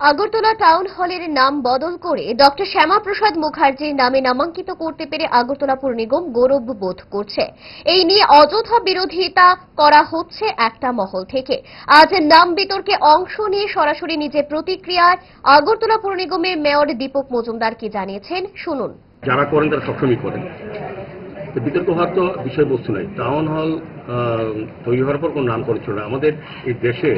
Agartala town হলের নাম বদল করে ডক্টর শ্যামাপ্রসাদ মুখার্জির নামে নামাঙ্কিত করতে পেরে আগরতলা পুর নিগম গৌরব বোধ করছে। এই নিয়ে অযথা বিরোধিতা করা হচ্ছে একটা মহল থেকে। আজ নাম বিতর্কে অংশ নিয়ে সরাসরি নিজের প্রতিক্রিয়ায় আগরতলা পুর নিগমের মেয়র দীপক মজুমদার কি জানিয়েছেন, শুনুন। যারা করেন তারা সবসময় করেন। বিতর্ক হওয়ার তো বিষয়বস্তু নাই টাউন হল তৈরি হওয়ার পর কোনো নাম করেছিল না। আমাদের এই দেশে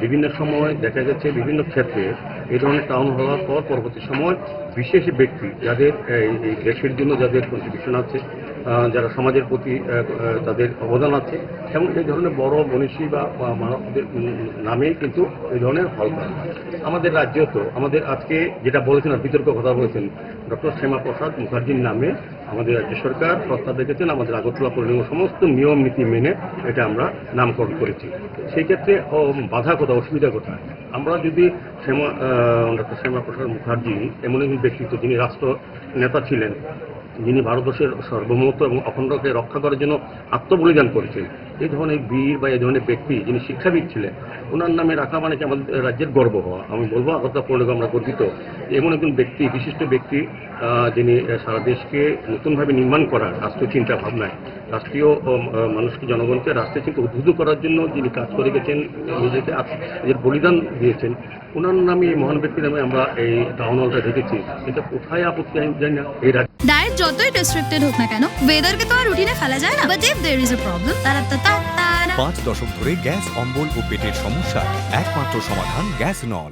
বিভিন্ন সময় দেখা যাচ্ছে বিভিন্ন ক্ষেত্রে এই ধরনের টাউন হল হওয়ার পর পরবর্তী সময় বিশেষ ব্যক্তি যাদের এই দেশের জন্য যাদের কন্ট্রিবিউশন আছে যারা সমাজের প্রতি তাদের অবদান আছে এবং এই ধরনের বড় মনীষী বা মানবদের নামেই কিন্তু এই ধরনের করা হয়। আমাদের রাজ্য তো, আমাদের আজকে যেটা বলেছেন বিতর্ক কথা বলেছেন, ডক্টর শ্যামা প্রসাদ মুখার্জির নামে আমাদের রাজ্য সরকার প্রস্তাব রেখেছেন, আমাদের আগরতলা পরিণাম সমস্ত নিয়ম, নীতি মেনে এটা আমরা নামকরণ করেছি সেই ক্ষেত্রে বাধা কোথায় অসুবিধা কোথায় আমরা যদি শ্যামা ডক্টর শ্যামা প্রসাদ মুখার্জি, এমন একজন ব্যক্তিত্ব যিনি রাষ্ট্র নেতা ছিলেন যিনি ভারতবর্ষের সর্বমত এবং অখণ্ডকে রক্ষা করার জন্য আত্মবলিদান করেছেন, এই ধরনের বীর বা এই ধরনের ব্যক্তি যিনি শিক্ষাবিদ ছিলেন, ওনার নামে রাখা মানে আমাদের রাজ্যের গর্ব হওয়া। আমি বলব আগতা পূর্ণকে আমরা গর্বিত। এমন একজন ব্যক্তি, বিশিষ্ট ব্যক্তি যিনি সারা দেশকে নতুনভাবে নির্মাণ করার রাষ্ট্রীয় চিন্তা ভাবনায়। রাষ্ট্রীয় ও, মানুষকে জনগণকে রাষ্ট্রীয় চিন্তা উদ্বুদ্ধ করার জন্য যিনি কাজ করে গেছেন নিজেকে নিজের বলিদান দিয়েছেন ওনার নামে এই মহান ব্যক্তির নামে আমরা এই টাউন হলটা দেখেছি এটা কোথায় আপত্তি আমি জানি না। এই রাজ্যে ডায়েট যতই রেস্ট্রিক্টেড হোক না কেন ওয়েদারকে তো আর রুটিনে ফেলা যায় না। But if there is a problem তারা তা তা তা পাঁচ দশক ধরে গ্যাস অম্বল ও পেটের সমস্যা একমাত্র সমাধান গ্যাস নল।